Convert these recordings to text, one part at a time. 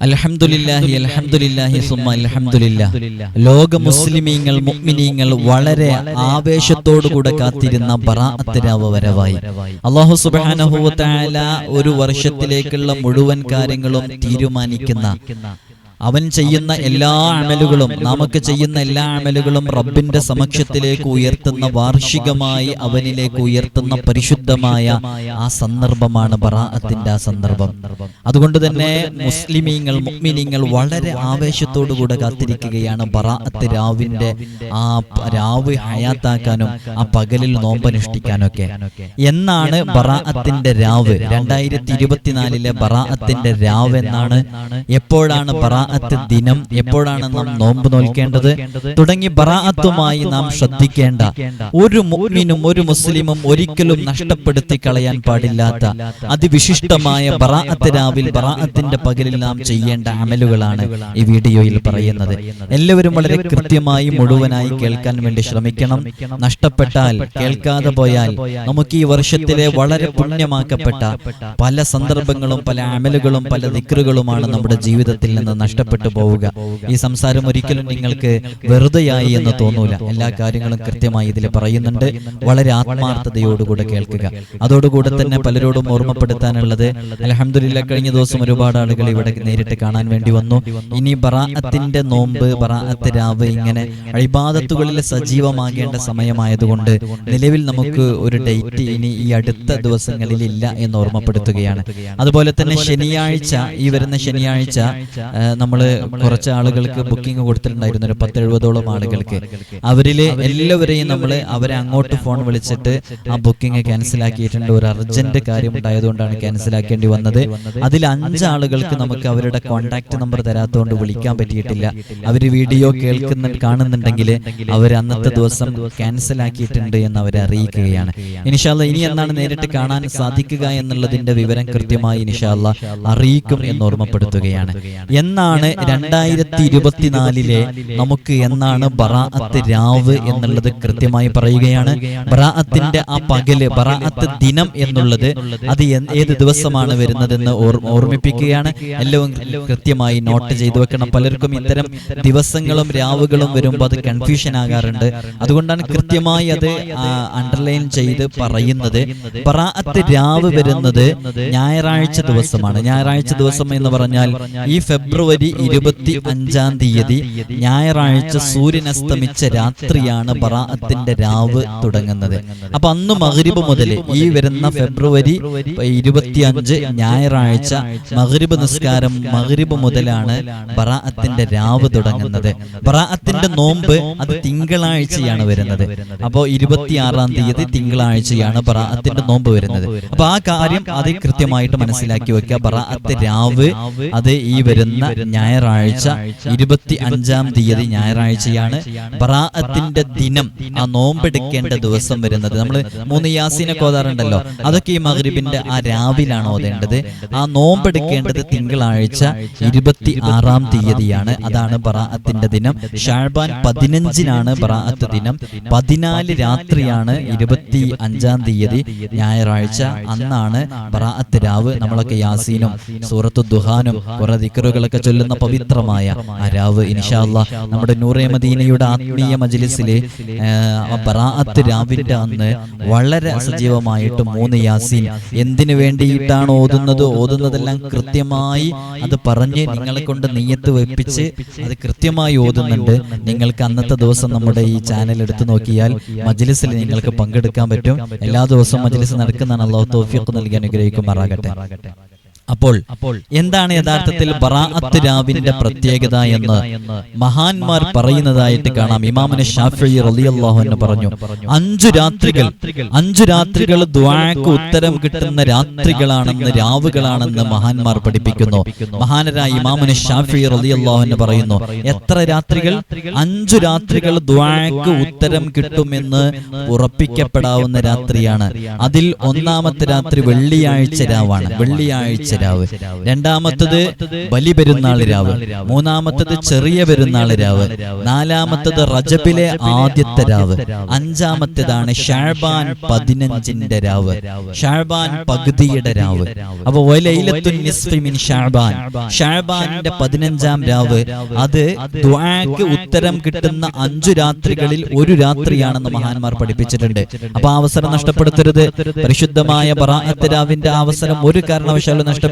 അൽഹംദുലില്ലാഹി സുമ്മ അൽഹംദുലില്ലാ ലോക മുസ്ലിമീങ്ങൾ മുഅ്മിനീങ്ങൾ വളരെ ആവേശത്തോടുകൂടെ കാത്തിരുന്ന ബറാഅത്ത് രാവ് വരവായി. അല്ലാഹു സുബ്ഹാനഹു വ ഒരു വർഷത്തിലേക്കുള്ള മുഴുവൻ കാര്യങ്ങളും തീരുമാനിക്കുന്ന അവൻ ചെയ്യുന്ന എല്ലാ അമലുകളും നമുക്ക് ചെയ്യുന്ന എല്ലാ അമലുകളും റബ്ബിന്റെ സമക്ഷത്തിലേക്ക് ഉയർത്തുന്ന വാർഷികമായി അവനിലേക്ക് ഉയർത്തുന്ന പരിശുദ്ധമായ ആ സന്ദർഭമാണ് ബറാഅത്തിന്റെ ആ സന്ദർഭം. അതുകൊണ്ട് തന്നെ മുസ്ലിമീങ്ങൾ മുഅ്മിനീങ്ങൾ വളരെ ആവേശത്തോടുകൂടെ കാത്തിരിക്കുകയാണ് ബറാഅത്ത് രാവിന്റെ ആ രാവ് ഹയാത്താക്കാനും ആ പകലിൽ നോമ്പനുഷ്ഠിക്കാനൊക്കെ. എന്നാണ് ബറാഅത്തിന്റെ രാവ്. രണ്ടായിരത്തി ഇരുപത്തിനാലിലെ ബറാഅത്തിന്റെ രാവ് എന്നാണ് എപ്പോഴാണ് ബറാഅത്ത് ദിനം എപ്പോഴാണ് നാം നോമ്പ് നോൽക്കേണ്ടത്? തുടങ്ങി ബറാഅത്തുമായി നാം ശ്രദ്ധിക്കേണ്ട. ഒരു മുഅ്മിനും ഒരു മുസ്ലിമും ഒരിക്കലും നഷ്ടപ്പെടുത്തി കളയാൻ പാടില്ലാത്ത അതിവിശിഷ്ടമായ ബറാഅത്ത് രാവിൽ ബറാഅത്തിന്റെ പകലിൽ നാം ചെയ്യേണ്ട അമലുകളാണ് ഈ വീഡിയോയിൽ പറയുന്നത്. എല്ലാവരും വളരെ കൃത്യമായി മുഴുവനായി കേൾക്കാൻ വേണ്ടി ശ്രമിക്കണം. നഷ്ടപ്പെട്ടാൽ കേൾക്കാതെ പോയാൽ നമുക്ക് ഈ വർഷത്തിലെ വളരെ പുണ്യമാക്കപ്പെട്ട പല സന്ദർഭങ്ങളും പല അമലുകളും പല ദിക്റുകളുമാണ് നമ്മുടെ ജീവിതത്തിൽ നിന്ന് നഷ്ടപ്പെട്ടു പോവുക. ഈ സംസാരം ഒരിക്കലും നിങ്ങൾക്ക് വെറുതെയായി എന്ന് തോന്നൂല. എല്ലാ കാര്യങ്ങളും കൃത്യമായി ഇതിൽ പറയുന്നുണ്ട്. വളരെ ആത്മാർത്ഥതയോടുകൂടെ കേൾക്കുക. അതോടുകൂടെ തന്നെ പലരോടും ഓർമ്മപ്പെടുത്താനുള്ളത് അലഹമില്ല കഴിഞ്ഞ ദിവസം ഒരുപാട് ആളുകൾ ഇവിടെ നേരിട്ട് കാണാൻ വേണ്ടി വന്നു. ഇനി ബറാഅത്തിന്റെ നോമ്പ് ബറാഅത്ത് രാവ് ഇങ്ങനെ അഴിബാദത്തുകളിൽ സജീവമാകേണ്ട സമയമായതുകൊണ്ട് നിലവിൽ നമുക്ക് ഒരു ഡേറ്റ് ഇനി ഈ അടുത്ത ദിവസങ്ങളിൽ ഇല്ല എന്ന് ഓർമ്മപ്പെടുത്തുകയാണ്. അതുപോലെ തന്നെ ശനിയാഴ്ച ഈ വരുന്ന ശനിയാഴ്ച നമ്മൾ കുറച്ച് ആളുകൾക്ക് ബുക്കിംഗ് കൊടുത്തിട്ടുണ്ടായിരുന്നു. ഒരു പത്തെഴുപതോളം ആളുകൾക്ക്. അവരിൽ എല്ലാവരെയും നമ്മൾ അവരെ അങ്ങോട്ട് ഫോൺ വിളിച്ചിട്ട് ആ ബുക്കിംഗ് ക്യാൻസൽ ആക്കിയിട്ടുണ്ട്. ഒരു അർജന്റ് കാര്യം ഉണ്ടായതുകൊണ്ടാണ് ക്യാൻസൽ ആക്കേണ്ടി വന്നത്. അതിൽ അഞ്ച് ആളുകൾക്ക് നമുക്ക് അവരുടെ കോൺടാക്ട് നമ്പർ തരാത്തതുകൊണ്ട് വിളിക്കാൻ പറ്റിയിട്ടില്ല. അവർ വീഡിയോ കേൾക്കുന്ന കാണുന്നുണ്ടെങ്കിൽ അവർ അന്നത്തെ ദിവസം ക്യാൻസൽ ആക്കിയിട്ടുണ്ട് എന്ന് അവരെ അറിയിക്കുകയാണ്. ഇനിഷാല്ല ഇനി എന്നാണ് നേരിട്ട് കാണാൻ സാധിക്കുക എന്നുള്ളതിന്റെ വിവരം കൃത്യമായി ഇനിഷാല്ല അറിയിക്കും എന്ന് ഓർമ്മപ്പെടുത്തുകയാണ് എന്നാണ് രണ്ടായിരത്തി ഇരുപത്തിനാലിലെ നമുക്ക് എന്നാണ് ബറാഅത്ത് രാവ് എന്നുള്ളത് കൃത്യമായി പറയുകയാണ്. ബറാഅത്തിന്റെ ആ പകൽ ബറാഅത്ത് ദിനം എന്നുള്ളത് അത് ഏത് ദിവസമാണ് വരുന്നതെന്ന് ഓർ- ഓർമ്മിപ്പിക്കുകയാണ്. എല്ലാം കൃത്യമായി നോട്ട് ചെയ്തു വെക്കണം. പലർക്കും ഇത്തരം ദിവസങ്ങളും രാവുകളും വരുമ്പോൾ അത് കൺഫ്യൂഷൻ ആകാറുണ്ട്. അതുകൊണ്ടാണ് കൃത്യമായി അത് അണ്ടർലൈൻ ചെയ്ത് പറയുന്നത്. ബറാഅത്ത് രാവ് വരുന്നത് ഞായറാഴ്ച ദിവസമാണ്. ഞായറാഴ്ച ദിവസം എന്ന് പറഞ്ഞാൽ ഈ ഫെബ്രുവരി ഇരുപത്തി അഞ്ചാം തീയതി ഞായറാഴ്ച സൂര്യൻ അസ്തമിച്ച രാത്രിയാണ് ബറാഅത്തിന്റെ രാവ് തുടങ്ങുന്നത്. അപ്പൊ അന്ന് മഗ്രിബ് മുതൽ ഈ വരുന്ന ഫെബ്രുവരി ഇരുപത്തിയഞ്ച് ഞായറാഴ്ച മഗ്രിബ് നിസ്കാരം മഗ്രിബ് മുതലാണ് ബറാഅത്തിന്റെ രാവ് തുടങ്ങുന്നത്. ബറാഅത്തിന്റെ നോമ്പ് അത് തിങ്കളാഴ്ചയാണ് വരുന്നത്. അപ്പോ ഇരുപത്തിയാറാം തീയതി തിങ്കളാഴ്ചയാണ് ബറാഅത്തിന്റെ നോമ്പ് വരുന്നത്. അപ്പൊ ആ കാര്യം അത് കൃത്യമായിട്ട് മനസ്സിലാക്കി വെക്കുക. ബറാഅത്ത് രാവ് അത് ഈ വരുന്ന ഞായറാഴ്ച ഇരുപത്തി അഞ്ചാം തീയതി ഞായറാഴ്ചയാണ് ബറാഅത്തിന്റെ ദിനം. ആ നോമ്പെടുക്കേണ്ട ദിവസം വരുന്നത്. നമ്മൾ മൂന്ന് യാസീനൊക്കെ ഓതാറുണ്ടല്ലോ അതൊക്കെ ഈ മഗ്രിബിന്റെ ആ രാവിലാണ് ഓതേണ്ടത്. ആ നോമ്പെടുക്കേണ്ടത് തിങ്കളാഴ്ച ഇരുപത്തി ആറാം തീയതിയാണ്. അതാണ് ബറാഅത്തിന്റെ ദിനം. ഷാഴ്ബാൻ പതിനഞ്ചിനാണ് ബറാഅത്ത് ദിനം. പതിനാല് രാത്രിയാണ് ഇരുപത്തി അഞ്ചാം തീയതി ഞായറാഴ്ച. അന്നാണ് ബറാഅത്ത് രാവ്. നമ്മളൊക്കെ യാസീനും സൂറത്തു ദുഹാനും കുറെ ദിക്കറുകളൊക്കെ ചൊല്ലുന്ന പവിത്രമായ ആ രാവ് ഇൻഷാല്ല നമ്മുടെ നൂറേ മദീനയുടെ ആത്മീയ മജ്ലിസിലെ ബറാഅത്ത് രാവിന്റെ അന്ന് വളരെ സജീവമായിട്ട് മൂന്ന് യാസീൻ എന്തിനു വേണ്ടിയിട്ടാണ് ഓതുന്നത്? ഓതുന്നതെല്ലാം കൃത്യമായി അത് പറഞ്ഞ് നിങ്ങളെ കൊണ്ട് നെയ്യത്ത് വെപ്പിച്ച് അത് കൃത്യമായി ഓതുന്നുണ്ട്. നിങ്ങൾക്ക് അന്നത്തെ ദിവസം നമ്മുടെ ഈ ചാനൽ എടുത്തു നോക്കിയാൽ മജ്ലിസിൽ നിങ്ങൾക്ക് പങ്കെടുക്കാൻ പറ്റും. എല്ലാ ദിവസവും മജ്ലിസ് നടക്കുന്നതാണ്. അള്ളാഹു തോഫിയൊക്കെ നൽകി അനുഗ്രഹിക്കുമാറാകട്ടെ. അപ്പോൾ എന്താണ് യഥാർത്ഥത്തിൽ ബറാഅത്ത് രാവിന്റെ പ്രത്യേകത എന്ന് മഹാന്മാർ പറയുന്നതായിട്ട് കാണാം. ഇമാമിന് ഷാഫി റളിയല്ലാഹു അൻഹു പറഞ്ഞു അഞ്ചു രാത്രികൾ അഞ്ചു രാത്രികൾ ദ്വാക്ക് ഉത്തരം കിട്ടുന്ന രാത്രികളാണെന്ന് രാവുകളാണെന്ന് മഹാന്മാർ പഠിപ്പിക്കുന്നു. മഹാനരായ ഇമാമിന് ഷാഫി റളിയല്ലാഹു അൻഹു പറയുന്നു എത്ര രാത്രികൾ അഞ്ചു രാത്രികൾ ദ്വാക്ക് ഉത്തരം കിട്ടുമെന്ന് ഉറപ്പിക്കപ്പെടാവുന്ന രാത്രിയാണ്. അതിൽ ഒന്നാമത്തെ രാത്രി വെള്ളിയാഴ്ച രാവാണ്. വെള്ളിയാഴ്ച രാവ് രണ്ടാമത്തത് ബലി പെരുന്നാൾ രാവ്. മൂന്നാമത്തത് ചെറിയ പെരുന്നാൾ രാവ്. നാലാമത്തത് റജബിലെ ആദ്യത്തെ രാവ്. അഞ്ചാമത്തേതാണ് ഷാബാൻ പതിനഞ്ചിന്റെ രാവ്. ഷാബാൻ പകുതിയുടെ രാവ്. അപ്പൊ വലൈലത്തുൻ നിസ്ഫി മിൻ ഷാബാൻ ഷാബാനിന്റെ പതിനഞ്ചാം രാവ് അത് ഉത്തരം കിട്ടുന്ന അഞ്ചു രാത്രികളിൽ ഒരു രാത്രിയാണെന്ന് മഹാന്മാർ പഠിപ്പിച്ചിട്ടുണ്ട്. അപ്പൊ അവസരം നഷ്ടപ്പെടുത്തരുത്. പരിശുദ്ധമായ ബറാഅത്ത് രാവിന്റെ അവസരം ഒരു കാരണവശാലും നഷ്ടപ്പെടുത്തരുത്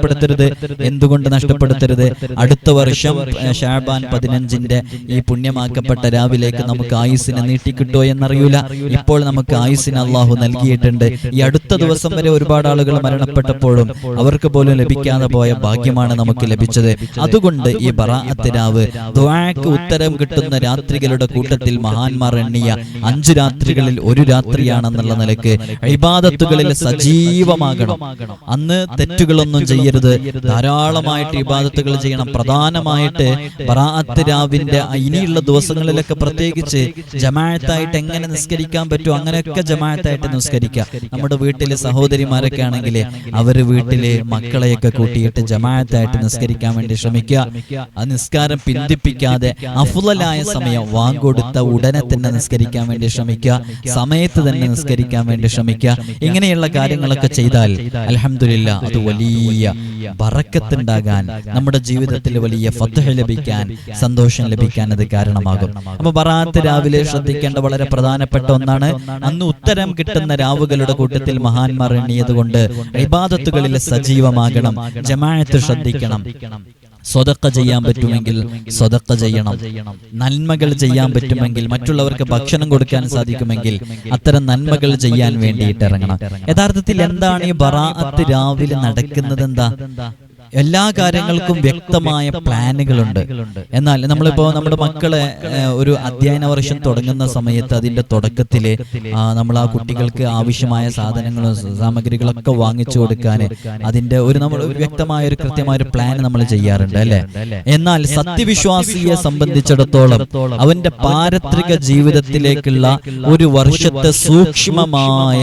എന്തുകൊണ്ട് നഷ്ടപ്പെടുത്തരുത്? അടുത്ത വർഷം ഷാബാൻ പതിനഞ്ചിന്റെ ഈ പുണ്യമാക്കപ്പെട്ട രാവിലേക്ക് നമുക്ക് ആയുസിനെ നീട്ടിക്കിട്ടോ എന്നറിയൂല. ഇപ്പോൾ നമുക്ക് ആയുസിന് അള്ളാഹു നൽകിയിട്ടുണ്ട്. ഈ അടുത്ത ദിവസം വരെ ഒരുപാട് ആളുകൾ മരണപ്പെട്ടപ്പോഴും അവർക്ക് പോലും ലഭിക്കാതെ പോയ ഭാഗ്യമാണ് നമുക്ക് ലഭിച്ചത്. അതുകൊണ്ട് ഈ ബറാഅത്ത് രാവ് ഉത്തരം കിട്ടുന്ന രാത്രികളുടെ കൂട്ടത്തിൽ മഹാന്മാർ എണ്ണിയ അഞ്ചു രാത്രികളിൽ ഒരു രാത്രിയാണെന്നുള്ള നിലയ്ക്ക് ഇബാദത്തുകളിൽ സജീവമാകണം. അന്ന് തെറ്റുകളൊന്നും ചെയ്യരുത്. ധാരാളമായിട്ട് ഇബാദത്തുകൾ ചെയ്യണം. പ്രധാനമായിട്ട് ബറാഅത്ത് രാവിന്റെ ഇനിയുള്ള ദിവസങ്ങളിലൊക്കെ പ്രത്യേകിച്ച് ജമാഅത്തായിട്ട് എങ്ങനെ നിസ്കരിക്കാൻ പറ്റുമോ അങ്ങനെയൊക്കെ ജമാഅത്തായിട്ട് നിസ്കരിക്കാം. നമ്മുടെ വീട്ടിലെ സഹോദരിമാരൊക്കെ ആണെങ്കിൽ അവർ വീട്ടിലെ മക്കളെയൊക്കെ കൂട്ടിയിട്ട് ജമാഅത്തായിട്ട് നിസ്കരിക്കാൻ വേണ്ടി ശ്രമിക്കുക. ആ നിസ്കാരം പിന്തിപ്പിക്കാതെ അഫുലായ സമയം വാങ്ങൊടുത്ത ഉടനെ തന്നെ നിസ്കരിക്കാൻ വേണ്ടി ശ്രമിക്കുക. സമയത്ത് തന്നെ നിസ്കരിക്കാൻ വേണ്ടി ശ്രമിക്കുക. ഇങ്ങനെയുള്ള കാര്യങ്ങളൊക്കെ ചെയ്താൽ അലഹമില്ല അത് വലിയ ബറക്കത്തുണ്ടാകാൻ നമ്മുടെ ജീവിതത്തിൽ വലിയ ഫത്തഹ ലഭിക്കാൻ സന്തോഷം ലഭിക്കാൻ അത് കാരണമാകും. അപ്പൊ ബറാത്ത് രാവിലെ ശ്രദ്ധിക്കേണ്ട വളരെ പ്രധാനപ്പെട്ട ഒന്നാണ് അന്ന് ഉത്തരം കിട്ടുന്ന രാവുകളുടെ കൂട്ടത്തിൽ മഹാന്മാർ എണ്ണിയത് കൊണ്ട് ഇബാദത്തുകളിൽ സജീവമാകണം ജമാഅത്ത് ശ്രദ്ധിക്കണം. സ്വതക്ക ചെയ്യാൻ പറ്റുമെങ്കിൽ സ്വതക്ക ചെയ്യണം. നന്മകൾ ചെയ്യാൻ പറ്റുമെങ്കിൽ മറ്റുള്ളവർക്ക് ഭക്ഷണം കൊടുക്കാൻ സാധിക്കുമെങ്കിൽ അത്തരം നന്മകൾ ചെയ്യാൻ വേണ്ടിയിട്ട് ഇറങ്ങണം. യഥാർത്ഥത്തിൽ എന്താണ് ഈ ബറാഅത്ത് രാവിലെ നടക്കുന്നത് എന്താ? എല്ലാ കാര്യങ്ങൾക്കും വ്യക്തമായ പ്ലാനുകളുണ്ട്. എന്നാൽ നമ്മളിപ്പോ നമ്മുടെ മക്കളെ ഒരു അധ്യയന വർഷം തുടങ്ങുന്ന സമയത്ത് അതിന്റെ തുടക്കത്തിൽ നമ്മൾ ആ കുട്ടികൾക്ക് ആവശ്യമായ സാധനങ്ങളും സാമഗ്രികളൊക്കെ വാങ്ങിച്ചു കൊടുക്കാൻ അതിന്റെ ഒരു നമ്മൾ വ്യക്തമായ ഒരു കൃത്യമായ ഒരു പ്ലാൻ നമ്മൾ ചെയ്യാറുണ്ട് അല്ലെ? എന്നാൽ സത്യവിശ്വാസിയെ സംബന്ധിച്ചിടത്തോളം അവന്റെ പാരത്രിക ജീവിതത്തിലേക്കുള്ള ഒരു വർഷത്തെ സൂക്ഷ്മമായ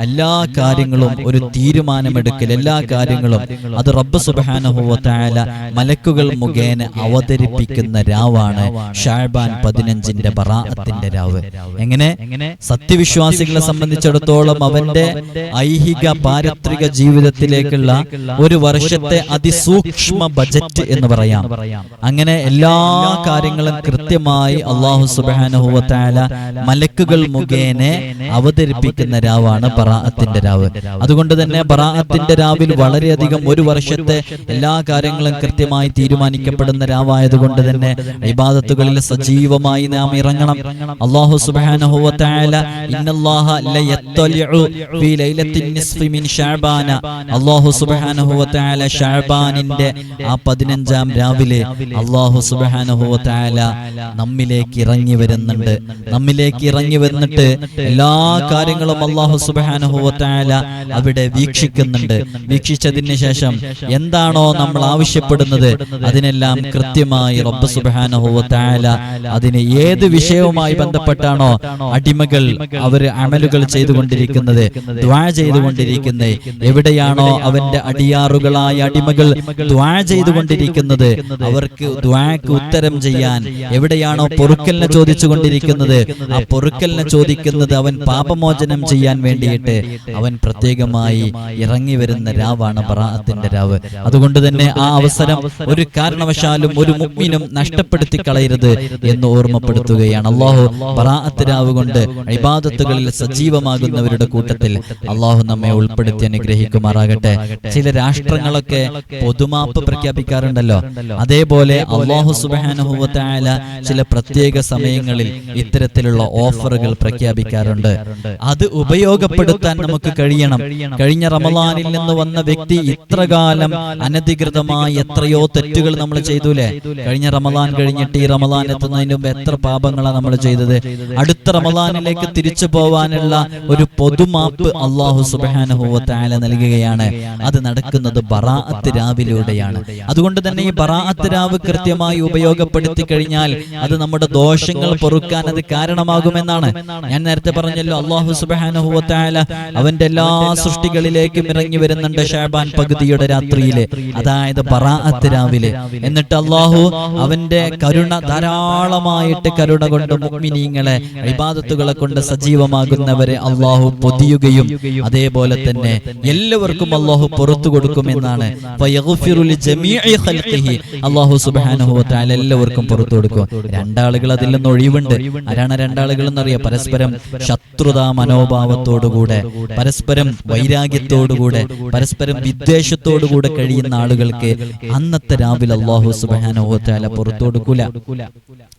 എല്ലാ കാര്യങ്ങളും ഒരു തീരുമാനമെടുക്കൽ എല്ലാ കാര്യങ്ങളും അത് റബ്ബ് സുബാനുഭവത്തായ മലക്കുകൾ മുഖേന അവതരിപ്പിക്കുന്ന രാവാണ് ഷാബാൻ പതിനഞ്ചിന്റെ ബറാഅത്തിന്റെ രാവ്. എങ്ങനെ? സത്യവിശ്വാസികളെ സംബന്ധിച്ചിടത്തോളം അവന്റെ ഐഹിക പാരത്രിക ജീവിതത്തിലേക്കുള്ള ഒരു വർഷത്തെ അതിസൂക്ഷ്മ ബജറ്റ് എന്ന് പറയാം. അങ്ങനെ എല്ലാ കാര്യങ്ങളും കൃത്യമായി അള്ളാഹു സുബാനുഭവത്തായ മലക്കുകൾ മുഖേന അവതരിപ്പിക്കുന്ന രാവാണ് ബറാഅത്തിന്റെ രാവ്. അതുകൊണ്ട് തന്നെ ബറാഅത്തിന്റെ രാവിൽ വളരെയധികം ഒരു വർഷത്തെ എല്ലാ കാര്യങ്ങളും കൃത്യമായി തീരുമാനിക്കപ്പെടുന്ന രാവായതുകൊണ്ട് തന്നെ ഇബാദത്തുകളിൽ സജീവമായി നാം ഇറങ്ങണം. അള്ളാഹു അള്ളാഹു സുബ്ഹാനഹു വ ശഅബാനിന്റെ ആ 15ാം രാവിലെ അള്ളാഹു സുബ്ഹാനഹു വ നമ്മിലേക്ക് ഇറങ്ങി വരുന്നുണ്ട്. നമ്മിലേക്ക് ഇറങ്ങി വന്നിട്ട് എല്ലാ കാര്യങ്ങളും അള്ളാഹു സുബ്ഹാനഹു വ അവിടെ വീക്ഷിക്കുന്നുണ്ട്. വീക്ഷിച്ചതിന് ശേഷം എന്താണോ നമ്മൾ ആവശ്യപ്പെടുന്നത് അതിനെല്ലാം കൃത്യമായി റബ്ബ് തആല അതിന് ഏത് വിഷയവുമായി ബന്ധപ്പെട്ടാണോ അടിമകൾ അവർ അമലുകൾ ചെയ്തുകൊണ്ടിരിക്കുന്നത് ദ്വാ ചെയ്തുകൊണ്ടിരിക്കുന്നത് എവിടെയാണോ അവന്റെ അടിയാറുകളായ അടിമകൾ ദ്വാ ചെയ്തുകൊണ്ടിരിക്കുന്നത് അവർക്ക് ദ്വാക്ക് ഉത്തരം ചെയ്യാൻ എവിടെയാണോ പൊറുക്കലിനെ ചോദിച്ചുകൊണ്ടിരിക്കുന്നത് ആ പൊറുക്കലിനെ ചോദിക്കുന്നത് അവൻ പാപമോചനം ചെയ്യാൻ വേണ്ടിയിട്ട് അവൻ പ്രത്യേകമായി ഇറങ്ങി വരുന്ന രാവാണ് ബറാഅത്തിന്റെ രാവ്. അതുകൊണ്ട് തന്നെ ആ അവസരം ഒരു കാരണവശാലും ഒരു മുഗ്മിനും നഷ്ടപ്പെടുത്തി കളയരുത് എന്ന് ഓർമ്മപ്പെടുത്തുകയാണ്. അള്ളാഹു ബറാഅത്ത് രാവ് കൊണ്ട് ഇബാദത്തുകളിൽ സജീവമാകുന്നവരുടെ കൂട്ടത്തിൽ അള്ളാഹു നമ്മെ ഉൾപ്പെടുത്തി അനുഗ്രഹിക്കുമാറാകട്ടെ. ചില രാഷ്ട്രങ്ങളൊക്കെ പൊതുമാപ്പ് പ്രഖ്യാപിക്കാറുണ്ടല്ലോ. അതേപോലെ അള്ളാഹു സുബാനുഭവത്തായ ചില പ്രത്യേക സമയങ്ങളിൽ ഇത്തരത്തിലുള്ള ഓഫറുകൾ പ്രഖ്യാപിക്കാറുണ്ട്. അത് ഉപയോഗപ്പെടുത്താൻ നമുക്ക് കഴിയണം. കഴിഞ്ഞ റമലാനിൽ നിന്ന് വന്ന വ്യക്തി ഇത്രകാലം അനധികൃതമായി എത്രയോ തെറ്റുകൾ നമ്മൾ ചെയ്തുല്ലേ കഴിഞ്ഞ റമദാൻ കഴിഞ്ഞിട്ട് ഈ റമദാൻ എത്തുന്നതിന് മുമ്പ് എത്ര പാപങ്ങളാണ് നമ്മൾ ചെയ്തത്? അടുത്ത റമദാനിലേക്ക് തിരിച്ചു പോവാനുള്ള ഒരു പൊതുമാപ്പ് അള്ളാഹു സുബാനുഭവത്തായ നൽകുകയാണ്. അത് നടക്കുന്നത് ബറാഅത്ത് രാവിലൂടെയാണ്. അതുകൊണ്ട് തന്നെ ഈ ബറാഅത്ത് രാവ് കൃത്യമായി ഉപയോഗപ്പെടുത്തി കഴിഞ്ഞാൽ അത് നമ്മുടെ ദോഷങ്ങൾ പൊറുക്കാൻ അത് കാരണമാകുമെന്നാണ്. ഞാൻ നേരത്തെ പറഞ്ഞല്ലോ അള്ളാഹു സുബാനുഭവത്തായ അവന്റെ എല്ലാ സൃഷ്ടികളിലേക്കും ഇറങ്ങി വരുന്നുണ്ട് ഷാബാൻ പകുതിയുടെ രാത്രിയിലെ. അതായത് ബറാഅത്ത് രാവിലെ. എന്നിട്ട് അള്ളാഹു അവന്റെ കരുണ ധാരാളമായിട്ട് കരുണ കൊണ്ട് മുഅ്മിനീങ്ങളെ ഇബാദത്തുകളെ കൊണ്ട് സജീവമാകുന്നവരെ അള്ളാഹു പൊതിയുകയും അതേപോലെ തന്നെ എല്ലാവർക്കും അള്ളാഹു പുറത്തു കൊടുക്കുമെന്നാണ്. അള്ളാഹു തആല എല്ലാവർക്കും പുറത്തു കൊടുക്കും. രണ്ടാളുകൾ അതിൽ നിന്ന് ഒഴിവുണ്ട്. ആരാണ് രണ്ടാളുകൾ എന്നറിയാം. പരസ്പരം ശത്രുതാ മനോഭാവത്തോടുകൂടെ പരസ്പരം വൈരാഗ്യത്തോടുകൂടെ പരസ്പരം വിദ്വേഷത്തോടുകൂടെ കഴിയുന്ന ആളുകൾക്ക് അന്നത്തെ രാവിലെ അള്ളാഹു തആല പുറത്തു കൊടുക്കൂല.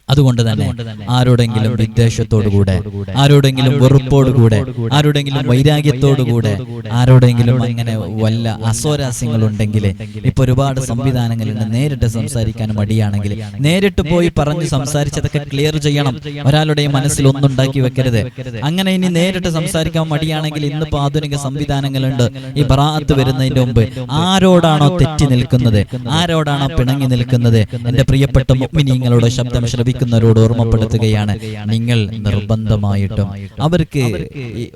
അതുകൊണ്ട് തന്നെ ആരോടെങ്കിലും വിദ്വേഷത്തോടുകൂടെ ആരോടെങ്കിലും വെറുപ്പോടുകൂടെ ആരോടെങ്കിലും വൈരാഗ്യത്തോടുകൂടെ ആരോടെങ്കിലും അങ്ങനെ വല്ല അസ്വരാസ്യങ്ങൾ ഉണ്ടെങ്കിൽ ഇപ്പൊ ഒരുപാട് സംവിധാനങ്ങളുണ്ട്. നേരിട്ട് സംസാരിക്കാൻ മടിയാണെങ്കിൽ നേരിട്ട് പോയി പറഞ്ഞ് സംസാരിച്ചതൊക്കെ ക്ലിയർ ചെയ്യണം. ഒരാളുടെ മനസ്സിൽ ഒന്നുണ്ടാക്കി വെക്കരുത്. അങ്ങനെ ഇനി നേരിട്ട് സംസാരിക്കാൻ മടിയാണെങ്കിൽ ഇന്നിപ്പോ ആധുനിക സംവിധാനങ്ങളുണ്ട്. ഈ ബറാഅത്ത് വരുന്നതിന്റെ മുമ്പ് ആരോടാണോ തെറ്റി നിൽക്കുന്നത്? ആരോടാണോ പിണങ്ങി നിൽക്കുന്നത്? എന്റെ പ്രിയപ്പെട്ട മുഗ്മിനീങ്ങളുടെ ശബ്ദം ശ്രവിക്കുന്നവരോട് ഓർമ്മപ്പെടുത്തുകയാണ്. നിങ്ങൾ നിർബന്ധമായിട്ടും അവർക്ക്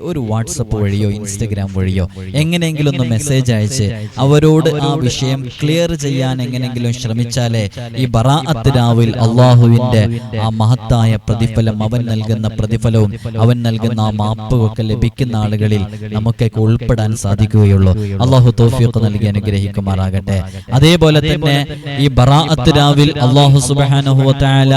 ഒരു വാട്സപ്പ് വഴിയോ ഇൻസ്റ്റഗ്രാം വഴിയോ എങ്ങനെയെങ്കിലും ഒന്ന് മെസ്സേജ് അയച്ച് അവരോട് ആ വിഷയം ക്ലിയർ ചെയ്യാൻ എങ്ങനെയെങ്കിലും ശ്രമിച്ചാലേ ഈ ബറാഅത്ത് രാവിൽ അള്ളാഹുവിന്റെ ആ മഹത്തായ പ്രതിഫലം അവൻ നൽകുന്ന പ്രതിഫലവും അവൻ നൽകുന്ന ആ മാപ്പുമൊക്കെ ലഭിക്കുന്ന ആളുകളിൽ നമുക്കൊക്കെ ഉൾപ്പെടാൻ സാധിക്കുകയുള്ളൂ. അള്ളാഹു തോഫിയൊക്കെ നൽകി അനുഗ്രഹിക്കുമാറാകട്ടെ. അതേപോലെ തന്നെ ഈ ബറാഅത്ത് രാവിൽ അള്ളാഹു തആല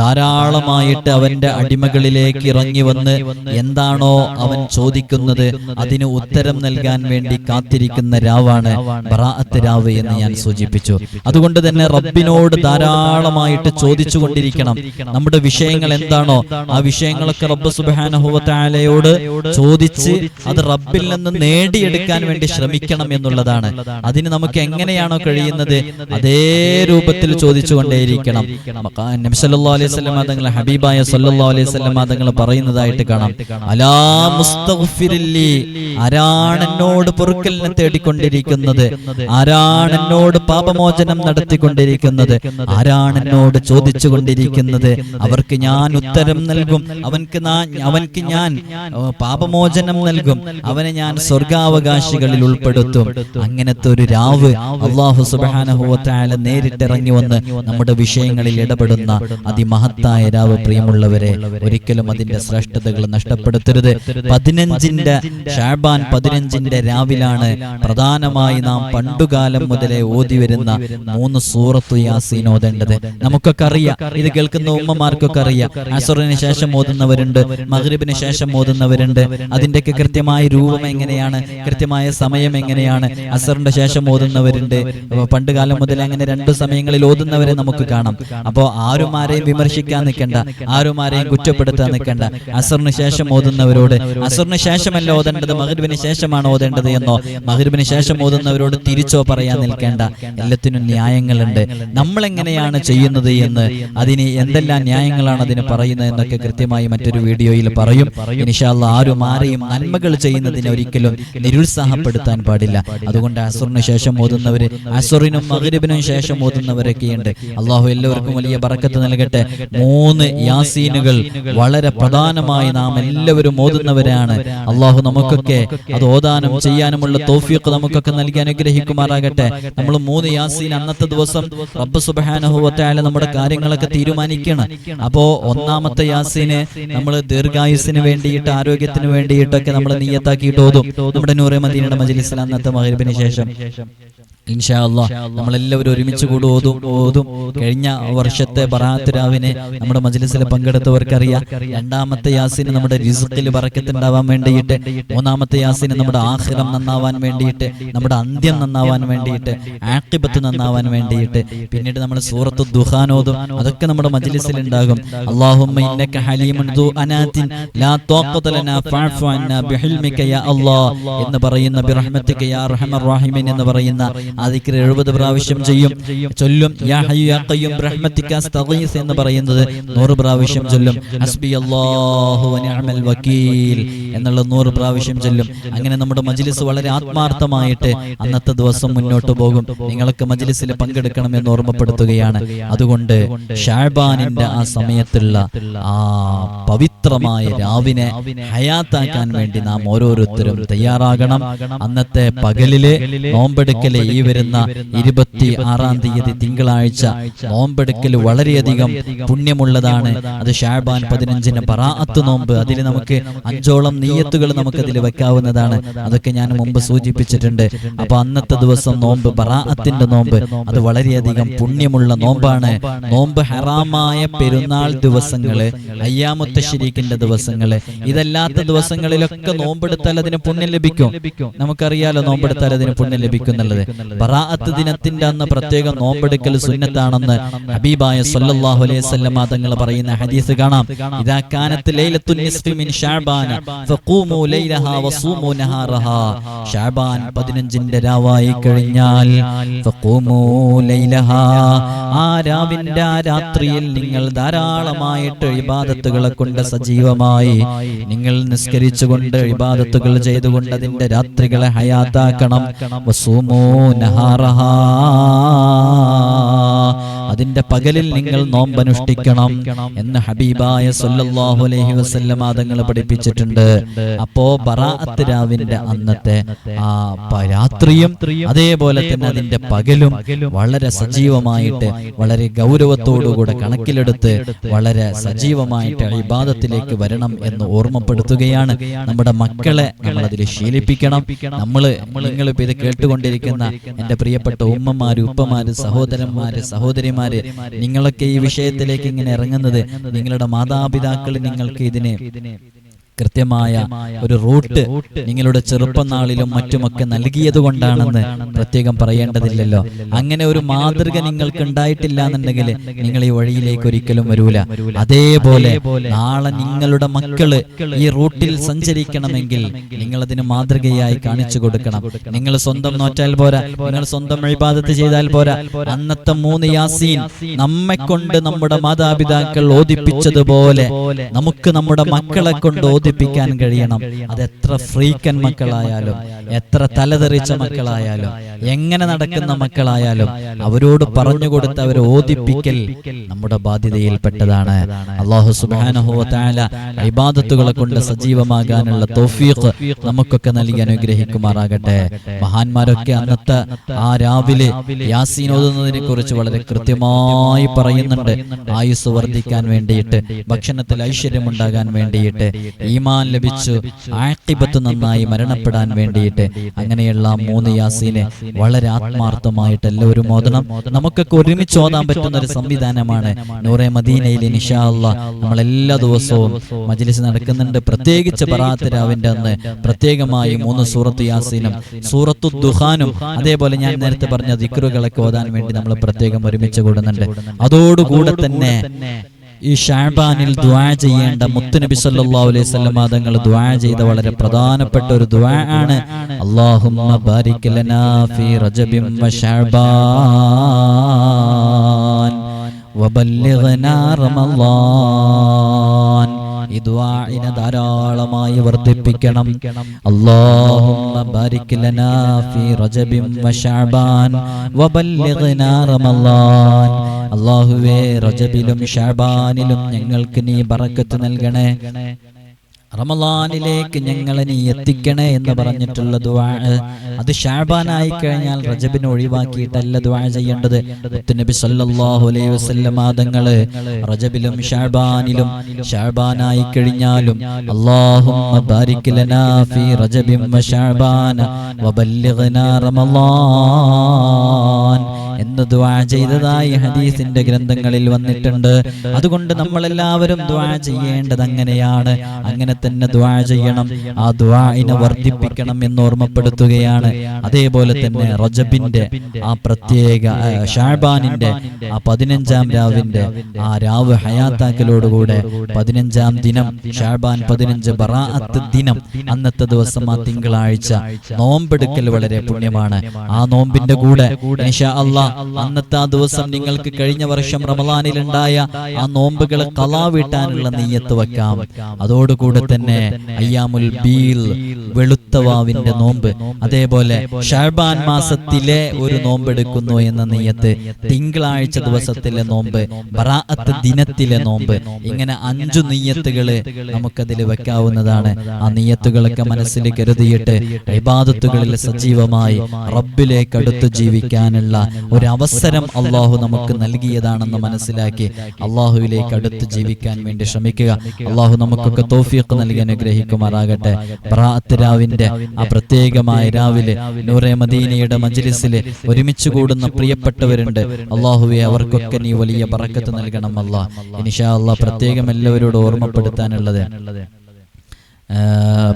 ധാരാളമായിട്ട് അവന്റെ അടിമകളിലേക്ക് ഇറങ്ങി വന്ന് എന്താണോ അവൻ ചോദിക്കുന്നത് അതിന് ഉത്തരം നൽകാൻ വേണ്ടി കാത്തിരിക്കുന്ന രാവാണ് ബറാഅത്ത് രാവ് എന്ന് ഞാൻ സൂചിപ്പിച്ചു. അതുകൊണ്ട് തന്നെ റബ്ബിനോട് ധാരാളമായിട്ട് ചോദിച്ചു കൊണ്ടിരിക്കണം നമ്മുടെ വിഷയങ്ങൾ എന്താണോ ആ വിഷയങ്ങളൊക്കെ റബ്ബ് സുബ്ഹാനഹു വ തആലയോട് ചോദിച്ച് അത് റബ്ബിൽ നിന്ന് നേടിയെടുക്കാൻ വേണ്ടി ശ്രമിക്കണം എന്നുള്ളതാണ്. അതിന് നമുക്ക് എങ്ങനെയാണോ കഴിയുന്നത്? അതേ രൂപത്തിൽ ചോദിച്ചു കൊണ്ടേയിരിക്കണം നബി സല്ലല്ലാഹു അലൈഹി വസല്ലം തങ്ങൾ ഹബീബായ സല്ലല്ലാഹു അലൈഹി വസല്ലം തങ്ങൾ പറയുന്നതായിട്ട് കാണാം. അലാ മുസ്തഗ്ഫിരില്ലി. ആരാണ് എന്നോട് പൊറുക്കലിനെ തേടിക്കൊണ്ടിരിക്കുന്നത്? ആരാണ് എന്നോട് പാപമോചനം നടത്തിക്കൊണ്ടിരിക്കുന്നത്? ആരാണ് എന്നോട് ചോദിച്ചുകൊണ്ടിരിക്കുന്നത്? അവർക്ക് ഞാൻ ഉത്തരം നൽകും. അവൻക്ക് അവൻക്ക് ഞാൻ പാപമോചനം നൽകും. അവനെ ഞാൻ സ്വർഗാവകാശികളിൽ ഉൾപ്പെടുത്തും. അങ്ങനത്തെ ഒരു രാവ് അള്ളാഹു തആല നേരിട്ടിറങ്ങി വന്ന് നമ്മുടെ വിഷയങ്ങളിൽ ഇടപെടുന്ന അതിമഹത്തായ രാവ് പ്രിയമുള്ളവരെ ഒരിക്കലും അതിന്റെ ശ്രേഷ്ഠതകൾ നഷ്ടപ്പെടുത്തരുത്. പതിനഞ്ചിന്റെ ഷാബാൻ പതിനഞ്ചിന്റെ രാവിലാണ് പ്രധാനമായി നാം പണ്ടുകാലം മുതലേ ഓതി വരുന്ന മൂന്ന് സൂറത്തു യാസീൻ ഓതേണ്ടത്. നമുക്കൊക്കെ അറിയാം. ഇത് കേൾക്കുന്ന ഉമ്മമാർക്കൊക്കെ അറിയാം. അസുറിന് ശേഷം ഓതുന്നവരുണ്ട്. മഗ്രിബിന് ശേഷം ഓതുന്നവരുണ്ട്. അതിന്റെയൊക്കെ കൃത്യമായ രൂപം എങ്ങനെയാണ്? കൃത്യമായ സമയം എങ്ങനെയാണ്? അസറിന്റെ ശേഷം ഓതുന്നവരുണ്ട്. പണ്ടുകാലം പണ്ട് കാലം മുതൽ അങ്ങനെ രണ്ട് സമയങ്ങളിൽ ഓതുന്നവരെ നമുക്ക് കാണാം. അപ്പോ ആരും ആരെയും വിമർശിക്കാൻ നിൽക്കേണ്ട ആരും ആരെയും കുറ്റപ്പെടുത്താൻ നിൽക്കേണ്ട. അസറിന് ശേഷം ഓതുന്നവരോട് അസറിന് ശേഷമല്ല ഓതേണ്ടത് മഹരിബിന് ശേഷമാണ് ഓതേണ്ടത് എന്നോ മഹരിബിന് ശേഷം ഓതുന്നവരോട് തിരിച്ചോ പറയാൻ നിൽക്കേണ്ട. എല്ലാത്തിനും ന്യായങ്ങളുണ്ട്. നമ്മൾ എങ്ങനെയാണ് ചെയ്യുന്നത് എന്ന് അതിന് എന്തെല്ലാം ന്യായങ്ങളാണ് അതിന് പറയുന്നത് എന്നൊക്കെ കൃത്യമായി മറ്റൊരു വീഡിയോയിൽ പറയും. ഇൻഷാല്ല ആരും ആരെയും നന്മകൾ ചെയ്യുന്നതിനെ ഒരിക്കലും നിരുത്സാഹപ്പെടുത്താൻ പാടില്ല. അതുകൊണ്ട് അസുറിന് ശേഷം ഓതുന്നവര് അസുറിനും മകരിബിനും ശേഷം ഓതുന്നവരൊക്കെയുണ്ട്. അള്ളാഹു എല്ലാവർക്കും വലിയ ബറക്കത്ത് നൽകട്ടെ മൂന്ന് യാസീനുകൾ വളരെ പ്രധാനമായി നാം എല്ലാവരും ഓതുന്നവരാണ്. അള്ളാഹു നമുക്കൊക്കെ അത് ഓതാനും ചെയ്യാനുമുള്ള തോഫിയൊക്കെ നമുക്കൊക്കെ നൽകി അനുഗ്രഹിക്കുമാറാകട്ടെ. നമ്മൾ മൂന്ന് യാസീൻ അന്നത്തെ ദിവസം റബ്ബ് സുബാനഹുവത്തായ നമ്മുടെ കാര്യങ്ങളൊക്കെ തീരുമാനിക്കണം. അപ്പോ ഒന്നാമത്തെ യാസീന് നമ്മൾ ദീർഘായുസിന് വേണ്ടിയിട്ട് ആരോഗ്യത്തിന് വേണ്ടിയിട്ടൊക്കെ നമ്മൾ നീയത്താക്കിയിട്ട് ഓതും. നമ്മുടെ നൂറെ മദീനയുടെ മജലിസിൽ അന്നത്തെ മകരിബിന് ശേഷം. ഇൻഷാ അല്ലാ നമ്മളെല്ലാവരും ഒരുമിച്ച് കൂടി ഓതും. ഓതും. കഴിഞ്ഞ വർഷത്തെ ബറാത്ത് രാവിനെ നമ്മുടെ മജ്ലിസിൽ പങ്കെടുത്തവർക്കറിയാം. രണ്ടാമത്തെ യാസിന് നമ്മുടെ റിസുക്കിൽ ബറക്കത്തുണ്ടാവാൻ വേണ്ടിയിട്ട് മൂന്നാമത്തെ യാസിന് നമ്മുടെ ആഹ്ലം നന്നാവാൻ വേണ്ടിയിട്ട് നമ്മുടെ അന്ത്യം നന്നാവാൻ വേണ്ടിയിട്ട് ആക്കിബത്ത് നന്നാവാൻ വേണ്ടിയിട്ട് പിന്നീട് നമ്മൾ സൂറത്ത് ദുഹാൻ ഓതും. അതൊക്കെ നമ്മുടെ മജ്ലിസിൽ ഉണ്ടാകും അല്ലാഹുമ്മ ഇന്നക ഹലീമുൻ ദു അനാതിൻ ലാ ത്വാഖത ലനാ ഫഅഫു അന്നാ ബിഹിൽമിക യാ അല്ലാഹ് എന്ന് പറയുന്ന ബിറഹ്മതിക യാ അർഹമർ റഹീമിൻ എന്ന് പറയുന്ന ആ എഴുപത് 70 പ്രാവശ്യം ചെയ്യും. ചൊല്ലും അസ്തഗീസ് എന്ന് പറയുന്നത് നൂറ് പ്രാവശ്യം ചൊല്ലും. എന്നുള്ള നൂറ് പ്രാവശ്യം ചൊല്ലും. അങ്ങനെ നമ്മുടെ മജ്ലിസ് വളരെ ആത്മാർത്ഥമായിട്ട് അന്നത്തെ ദിവസം മുന്നോട്ട് പോകും. നിങ്ങൾക്ക് മജ്ലിസിൽ പങ്കെടുക്കണം എന്ന് ഓർമ്മപ്പെടുത്തുകയാണ്. അതുകൊണ്ട് ഷാബാനിന്റെ ആ സമയത്തുള്ള ആ പവിത്ര പവിത്രമായ രാവിനെ ഹയാത്താക്കാൻ വേണ്ടി നാം ഓരോരുത്തരും തയ്യാറാകണം. അന്നത്തെ പകലിലെ നോമ്പെടുക്കലെ ഈ വരുന്ന ഇരുപത്തി ആറാം തീയതി തിങ്കളാഴ്ച നോമ്പെടുക്കൽ വളരെയധികം പുണ്യമുള്ളതാണ്. അത് ഷാബാൻ പതിനഞ്ചിന് ബറാഅത്ത് നോമ്പ്. അതിൽ നമുക്ക് അഞ്ചോളം നീയത്തുകൾ നമുക്ക് അതിൽ വെക്കാവുന്നതാണ്. അതൊക്കെ ഞാൻ മുമ്പ് സൂചിപ്പിച്ചിട്ടുണ്ട്. അപ്പൊ അന്നത്തെ ദിവസം നോമ്പ് ബറാഅത്തിന്റെ നോമ്പ് അത് വളരെയധികം പുണ്യമുള്ള നോമ്പാണ്. നോമ്പ് ഹറാമായ പെരുന്നാൾ ദിവസങ്ങൾ അയ്യാമുത്ത ശരീക്കിന്റെ ദിവസങ്ങൾ. ഇതല്ലാത്ത ദിവസങ്ങളിലൊക്കെ നോമ്പെടുത്താൽ അതിന് പുണ്യം ലഭിക്കും. നമുക്കറിയാലോ നോമ്പെടുത്താൽ അതിന് പുണ്യം ലഭിക്കും എന്നുള്ളത് ബറാഅത്ത് ദിനത്തിന്റെ അന്ന് പ്രത്യേകം നോമ്പെടുക്കൽ സുന്നത്താണെന്ന് ഹബീബായ സല്ലല്ലാഹു അലൈഹി വസല്ലമ തങ്ങൾ പറയുന്ന ഹദീസ് കാണാം. ഇദാ കാനത്ത് ലൈലത്തുൻ നിസ്ഫി മിൻ ശഅബാന ഫഖൂമു ലൈലഹാ വസൂമു നഹാറഹാ. ശഅബാൻ 15ന്റെ രാവായി കഴിഞ്ഞാൽ ഫഖൂമു ലൈലഹാ. ആ രാവിന്റെ ആ രാത്രിയിൽ നിങ്ങൾ ധാരാളമായിട്ട് ഇബാദത്തുകളെ കൊണ്ട് സജീവമായി നിങ്ങൾ നിസ്കരിച്ചുകൊണ്ട് ഇബാദത്തുകൾ ചെയ്തുകൊണ്ട് അതിന്റെ രാത്രികളെ ഹയാത്താക്കണം. വസൂമു നഹാറഹാ. അതിന്റെ പകലിൽ നിങ്ങൾ നോമ്പനുഷ്ഠിക്കണം എന്ന് ഹബീബായ സല്ലല്ലാഹു അലൈഹി വസ്ല്ലാം തങ്ങൾ പഠിപ്പിച്ചിട്ടുണ്ട്. അപ്പോ ബറാഅത്ത് രാവിന്റെ അന്നത്തെ ആ രാത്രിയും അതേപോലെ തന്നെ അതിന്റെ പകലും വളരെ സജീവമായിട്ട് വളരെ ഗൗരവത്തോടുകൂടെ കണക്കിലെടുത്ത് വളരെ സജീവമായിട്ട് ഇബാദത്തിലേക്ക് വരണം എന്ന് ഓർമ്മപ്പെടുത്തുകയാണ് നമ്മുടെ മക്കളെ നമ്മൾ അതിൽ ശീലിപ്പിക്കണം. നമ്മൾ നിങ്ങളിപ്പോ ഇത് കേട്ടുകൊണ്ടിരിക്കുന്ന എന്റെ പ്രിയപ്പെട്ട ഉമ്മമാര് ഉപ്പമാര് സഹോദരന്മാര് സഹോദരിമാര് നിങ്ങളൊക്കെ ഈ വിഷയത്തിലേക്ക് ഇങ്ങനെ ഇറങ്ങുന്നത് നിങ്ങളുടെ മാതാപിതാക്കൾ നിങ്ങൾക്ക് ഇതിനെ കൃത്യമായ ഒരു റൂട്ട് നിങ്ങളുടെ ചെറുപ്പനാളിലും മറ്റുമൊക്കെ നൽകിയത് കൊണ്ടാണെന്ന് പ്രത്യേകം പറയേണ്ടതില്ലല്ലോ. അങ്ങനെ ഒരു മാതൃക നിങ്ങൾക്ക് ഉണ്ടായിട്ടില്ല എന്നുണ്ടെങ്കിൽ നിങ്ങൾ ഈ വഴിയിലേക്ക് ഒരിക്കലും വരൂല. അതേപോലെ നാളെ നിങ്ങളുടെ മക്കൾ ഈ റൂട്ടിൽ സഞ്ചരിക്കണമെങ്കിൽ നിങ്ങൾ അതിന് മാതൃകയായി കാണിച്ചു കൊടുക്കണം. നിങ്ങൾ സ്വന്തം നോറ്റാൽ പോരാ. നിങ്ങൾ സ്വന്തം വഴിപാതത്ത് ചെയ്താൽ പോരാ. അന്നത്തെ മൂന്ന് യാസീൻ നമ്മെ കൊണ്ട് നമ്മുടെ മാതാപിതാക്കൾ ഓദിപ്പിച്ചതുപോലെ നമുക്ക് നമ്മുടെ മക്കളെ കൊണ്ട് ഓദിപ്പിക്കാൻ കഴിയണം. അത് എത്ര ഫ്രീക്കൻ മക്കളായാലും എത്ര തലതെറിച്ച മക്കളായാലും എങ്ങനെ നടക്കുന്ന മക്കളായാലും അവരോട് പറഞ്ഞു കൊടുത്ത് അവരെ ഓദിപ്പിക്കൽ നമ്മുടെ ബാധ്യതയിൽപ്പെട്ടതാണ്. അള്ളാഹു സുബാനഹുല ഇബാദത്തുകളെ കൊണ്ട് സജീവമാകാനുള്ള തോഫീഖ് നമുക്കൊക്കെ നൽകി അനുഗ്രഹിക്കുമാറാകട്ടെ. മഹാന്മാരൊക്കെ അന്നത്തെ ആ രാവിലെ യാസീൻ ഓതുന്നതിനെ കുറിച്ച് വളരെ കൃത്യമായി പറയുന്നുണ്ട്. ആയുസ് വർദ്ധിക്കാൻ വേണ്ടിയിട്ട് ഭക്ഷണത്തിൽ ഐശ്വര്യമുണ്ടാകാൻ വേണ്ടിയിട്ട് ഈമാൻ ലഭിച്ചു. ആക്കിബത്ത് നന്നായി മരണപ്പെടാൻ വേണ്ടിയിട്ട് അങ്ങനെയുള്ള മൂന്ന് യാസീനെ വളരെ ആത്മാർത്ഥമായിട്ട് എല്ലാവരും ഓതണം. നമുക്കൊക്കെ ഒരുമിച്ച് ഓതാൻ പറ്റുന്ന ഒരു സംവിധാനമാണ് നൂറെ മദീനയിൽ നിഷാല്ല നമ്മൾ എല്ലാ ദിവസവും മജ്ലിസ് നടക്കുന്നുണ്ട്. പ്രത്യേകിച്ച് ബറാത്ത് രാവിന്റെ അന്ന് പ്രത്യേകമായി മൂന്ന് സൂറത്ത് യാസീനും സൂറത്തു ദുഹാനും അതേപോലെ ഞാൻ നേരത്തെ പറഞ്ഞ ദിക്റുകളൊക്കെ ഓതാൻ വേണ്ടി നമ്മൾ പ്രത്യേകം ഒരുമിച്ച് കൂടുന്നുണ്ട്. അതോടുകൂടെ തന്നെ ഈ ഷാബാനിൽ ദ്വാ ചെയ്യേണ്ട മുത്തുനബി സല്ലല്ലാഹു അലൈഹി വസല്ലം തങ്ങൾ ദ്വാ ചെയ്ത വളരെ പ്രധാനപ്പെട്ട ഒരു ദ്വാ ആണ്. അല്ലാഹുമ്മ ബാരിക് ലനാ ഫീ റജബിൻ വ വബല്ലിഗ്നാ റമളാൻ ഈ ദുആഇനെ ധാരാളമായി വർദ്ധിപ്പിക്കണം. അല്ലാഹുമ്മ ബാരിക് ലനാ ഫീ റജബിൻ വ ശഅബാൻ വബല്ലിഗ്നാ റമളാൻ അല്ലാഹുവേ റജബിലും ശഅബാനിലും ഞങ്ങൾക്ക് നീ ബറക്കത്ത് നൽകണേ. റമലാനിലേക്ക് ഞങ്ങളെ നീ എത്തിക്കണേ എന്ന് പറഞ്ഞിട്ടുള്ള ദുവാ അത് ഷാബാനായി കഴിഞ്ഞാൽ റജബിനെ ഒഴിവാക്കിയിട്ടല്ല ദുവാ ചെയ്യേണ്ടത്. നബി സല്ലല്ലാഹു അലൈഹി വസല്ലം റജബിലും ഷാബാനിലും ഷാബാനായി കഴിഞ്ഞാലും അല്ലാഹുമ്മ ബാരിക് ലനാ ഫീ വ റമളാൻ എന്ന് ദ്വാ ചെയ്തതായി ഹദീസിന്റെ ഗ്രന്ഥങ്ങളിൽ വന്നിട്ടുണ്ട്. അതുകൊണ്ട് നമ്മളെല്ലാവരും ദുആ ചെയ്യേണ്ടത് അങ്ങനെയാണ്. അങ്ങനെ തന്നെ ദ്വാ ചെയ്യണം. ആ ദുആഇനെ വർദ്ധിപ്പിക്കണം എന്ന് ഓർമ്മപ്പെടുത്തുകയാണ്. അതേപോലെ തന്നെ റജബിന്റെ ആ പ്രത്യേക ഷാബാനിന്റെ ആ പതിനഞ്ചാം രാവിന്റെ ആ രാവ് ഹയാത്താക്കലോടുകൂടെ പതിനഞ്ചാം ദിനം ഷാബാൻ പതിനഞ്ച് ബറാഅത്ത് ദിനം അന്നത്തെ ദിവസം ആ തിങ്കളാഴ്ച നോമ്പെടുക്കൽ വളരെ പുണ്യമാണ്. ആ നോമ്പിന്റെ കൂടെ അല്ലാ അന്നത്തെ ആ ദിവസം നിങ്ങൾക്ക് കഴിഞ്ഞ വർഷം റമദാനിലുണ്ടായ ആ നോമ്പുകളെ കലാ വീട്ടാനുള്ള നെയ്യത്ത് വെക്കാം അതോടുകൂടെ തന്നെ അയ്യാമുൽ ബീൽ വെളുത്തവാവിന്റെ നോമ്പ്. അതേപോലെ ഷാബാൻ മാസത്തിലെ ഒരു നോമ്പെടുക്കുന്നു എന്ന നെയ്യത്ത് തിങ്കളാഴ്ച ദിവസത്തിലെ നോമ്പ്. ബറാഅത്ത് ദിനത്തിലെ നോമ്പ്. ഇങ്ങനെ അഞ്ചു നെയ്യത്തുകൾ നമുക്കതിൽ വെക്കാവുന്നതാണ് ആ നെയ്യത്തുകളൊക്കെ മനസ്സിൽ കരുതിയിട്ട് ഇബാദത്തുകളിൽ സജീവമായി റബ്ബിലേക്ക് അടുത്ത് ജീവിക്കാനുള്ള ഒരു അവസരം അള്ളാഹു നമുക്ക് നൽകിയതാണെന്ന് മനസ്സിലാക്കി അള്ളാഹുവിലേക്ക് അടുത്ത് ജീവിക്കാൻ വേണ്ടി ശ്രമിക്കുക. അള്ളാഹു നമുക്കൊക്കെ തോഫിയൊക്കെ നൽകി അനുഗ്രഹിക്കുമാറാകട്ടെ. ബറാഅത്ത് രാവിന്റെ ആ പ്രത്യേകമായ രാവിലെ നൂറെ മദീനയുടെ മജ്ലിസിൽ ഒരുമിച്ച് കൂടുന്ന പ്രിയപ്പെട്ടവരുണ്ട്. അള്ളാഹുവെ അവർക്കൊക്കെ നീ വലിയ പറക്കത്ത് നൽകണം അല്ല ഇനിഷാ അള്ളാഹ് പ്രത്യേകം എല്ലാവരോടും ഓർമ്മപ്പെടുത്താനുള്ളത്.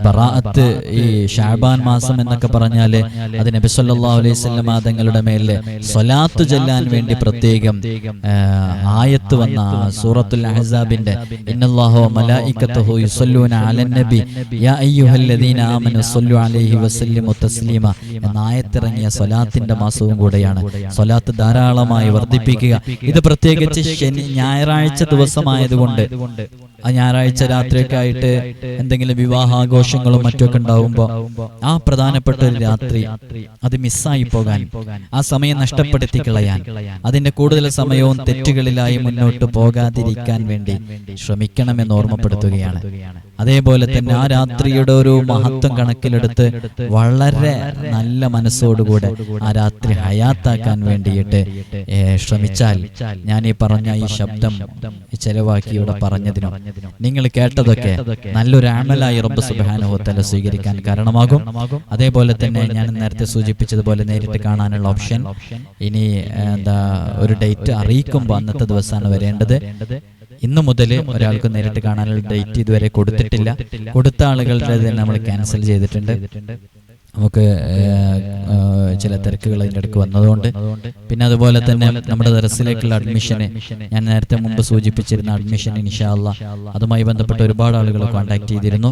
ബറാഅത്ത് ഈ ഷാബാൻ മാസം എന്നൊക്കെ പറഞ്ഞാൽ അത് നബി സല്ലല്ലാഹു അലൈഹി വസല്ലം തങ്ങളുടെ മേൽ സ്വലാത്ത് ചൊല്ലാൻ വേണ്ടി പ്രത്യേകം ആയത്ത് വന്ന സൂറത്തുൽ അഹ്സാബിന്റെ ഇന്നല്ലാഹു വ മലായികത്തുഹു യുസല്ലൂന അലൻ നബി. യാ അയ്യുഹല്ലദീന ആമനു സല്ലു അലൈഹി വസല്ലിമു തസ്ലീമ എന്ന ആയത്തിറങ്ങിയ സ്വലാത്തിന്റെ മാസവും കൂടെയാണ്. സ്വലാത്ത് ധാരാളമായി വർദ്ധിപ്പിക്കുക. ഇത് പ്രത്യേകിച്ച് ശനി ഞായറാഴ്ച ദിവസമായതുകൊണ്ട് ഞായറാഴ്ച രാത്രിയൊക്കെ ആയിട്ട് എന്തെങ്കിലും വിവാഹാഘോഷങ്ങളും മറ്റൊക്കെ ഉണ്ടാവുമ്പോൾ ആ പ്രധാനപ്പെട്ട ഒരു രാത്രി അത് മിസ്സായി പോകാൻ. ആ സമയം നഷ്ടപ്പെടുത്തി കളയാൻ. അതിന്റെ കൂടുതൽ സമയവും തെറ്റുകളിലായി മുന്നോട്ട് പോകാതിരിക്കാൻ വേണ്ടി ശ്രമിക്കണമെന്ന് ഓർമ്മപ്പെടുത്തുകയാണ്. അതേപോലെ തന്നെ ആ രാത്രിയുടെ ഒരു മഹത്വം കണക്കിലെടുത്ത് വളരെ നല്ല മനസ്സോടുകൂടെ ആ രാത്രി ഹയാത്താക്കാൻ വേണ്ടിയിട്ട് ശ്രമിച്ചാൽ ഞാൻ ഈ പറഞ്ഞ ഈ ശബ്ദം ചെലവാക്കി ഇവിടെ പറഞ്ഞതിനോ നിങ്ങൾ കേട്ടതൊക്കെ നല്ലൊരു ആമലായി റബ്ബ് സുബാനുഹത്തല സ്വീകരിക്കാൻ കാരണമാകും. അതേപോലെ തന്നെ ഞാൻ നേരത്തെ സൂചിപ്പിച്ചതുപോലെ നേരിട്ട് കാണാനുള്ള ഓപ്ഷൻ. ഇനി എന്താ ഒരു ഡേറ്റ് അറിയിക്കുമ്പോൾ അന്നത്തെ ദിവസമാണ് വരേണ്ടത്. ഇന്നു മുതൽ ഒരാൾക്ക് നേരിട്ട് കാണാനുള്ള ഡേറ്റ് ഇതുവരെ കൊടുത്തിട്ടില്ല. കൊടുത്ത ആളുകളുടെ നമ്മൾ ക്യാൻസൽ ചെയ്തിട്ടുണ്ട്. നമുക്ക് ചില തിരക്കുകൾ അതിന്റെ ഇടയ്ക്ക് വന്നതുകൊണ്ട്. പിന്നെ അതുപോലെ തന്നെ നമ്മുടെ ദറസിലേക്കുള്ള അഡ്മിഷന് ഞാൻ നേരത്തെ മുമ്പ് സൂചിപ്പിച്ചിരുന്ന അഡ്മിഷൻ ഇൻഷാല്ല അതുമായി ബന്ധപ്പെട്ട ഒരുപാട് ആളുകൾ കോൺടാക്ട് ചെയ്തിരുന്നു.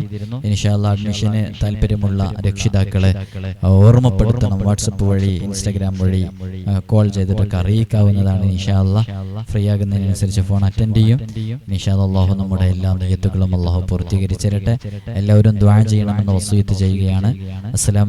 ഇൻഷാല്ല അഡ്മിഷന് താല്പര്യമുള്ള രക്ഷിതാക്കളെ ഓർമ്മപ്പെടുത്തണം. വാട്സപ്പ് വഴി ഇൻസ്റ്റാഗ്രാം വഴി കോൾ ചെയ്തിട്ടൊക്കെ അറിയിക്കാവുന്നതാണ് ഇൻഷാല്ല ഫ്രീ ആകുന്നതിനനുസരിച്ച് ഫോൺ അറ്റൻഡ് ചെയ്യും. ഇൻഷാല്ല അള്ളാഹു നമ്മുടെ എല്ലാ നെയ്യത്തുകളും അള്ളാഹു പൂർത്തീകരിച്ചിരട്ടെ എല്ലാവരും ദ്വാ ചെയ്യണമെന്ന് വസൂയത്ത് ചെയ്യുകയാണ്.